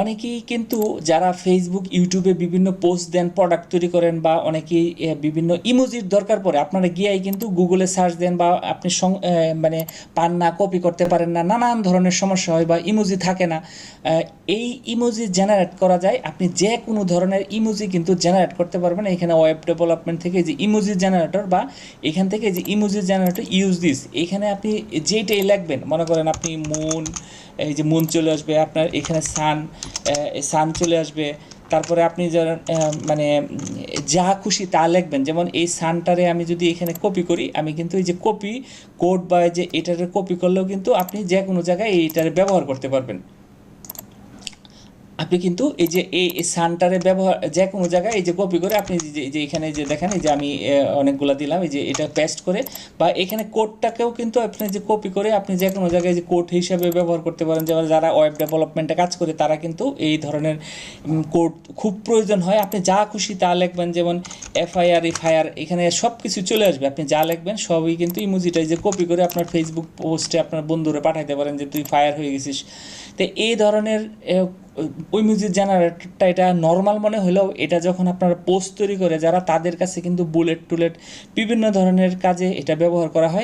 অনেকেই কিন্তু যারা ফেসবুক ইউটিউবে বিভিন্ন পোস্ট দেন প্রোডাক্ট তৈরি করেন বা অনেকেই বিভিন্ন ইমোজির দরকার পড়ে, আপনারা গিয়েই কিন্তু গুগলে সার্চ দেন বা আপনি মানে পান না কপি করতে পারেন না, নানান ধরনের সমস্যা হয় বা ইমোজি থাকে না। এই ইমোজি জেনারেট করা যায়, আপনি যে কোনো ধরনের ইমোজি কিন্তু জেনারেট করতে পারবেন। এখানে ওয়েব ডেভেলপমেন্ট থেকে যে ইমোজি জেনারেটর বা এখান থেকে যে ইমোজি জেনারেটর ইউজ দিস এখানে আপনি যেইটাই লিখবেন মনে করেন আপনি মুন এই যে মুন চলে আসবে, আপনার এখানে সান সান চলে আসবে। তারপরে আপনি যারা মানে যা খুশি তা লিখবেন। যেমন এই সানটারে আমি যদি এখানে কপি করি, আমি কিন্তু এই যে কপি কোড বা যে এটারে কপি করলেও কিন্তু আপনি যে কোনো জায়গায় এইটারে ব্যবহার করতে পারবেন। আপনি কিন্তু এই যে এই সানটারে ব্যবহার যে কোনো জায়গায় এই যে কপি করে আপনি যে এখানে যে দেখেন, এই যে আমি অনেকগুলা দিলাম, এই যে এটা পেস্ট করে বা এখানে কোডটাকেও কিন্তু আপনি যে কপি করে আপনি যে কোনো জায়গায় যে কোড হিসাবে ব্যবহার করতে পারেন, যেমন যারা ওয়েব ডেভেলপমেন্টে কাজ করে, তারা কিন্তু এই ধরনের কোড খুব প্রয়োজন হয়। আপনি যা খুশি তা লিখবেন, যেমন এফআইআর এফআইআর এখানে সব কিছু চলে আসবে। আপনি যা লিখবেন, সবই কিন্তু ইমোজিটা যে কপি করে আপনার ফেসবুক পোস্টে আপনার বন্ধুরা পাঠাইতে পারেন যে, তুই ফায়ার হয়ে গেছিস। তো এই ধরনের ওই মিউজিক জেনারেটরটা এটা নর্মাল মনে হলেও এটা যখন আপনারা পোস্ট তৈরি করে, যারা তাদের কাছে কিন্তু বুলেট টুলেট বিভিন্ন ধরনের কাজে এটা ব্যবহার করা হয়।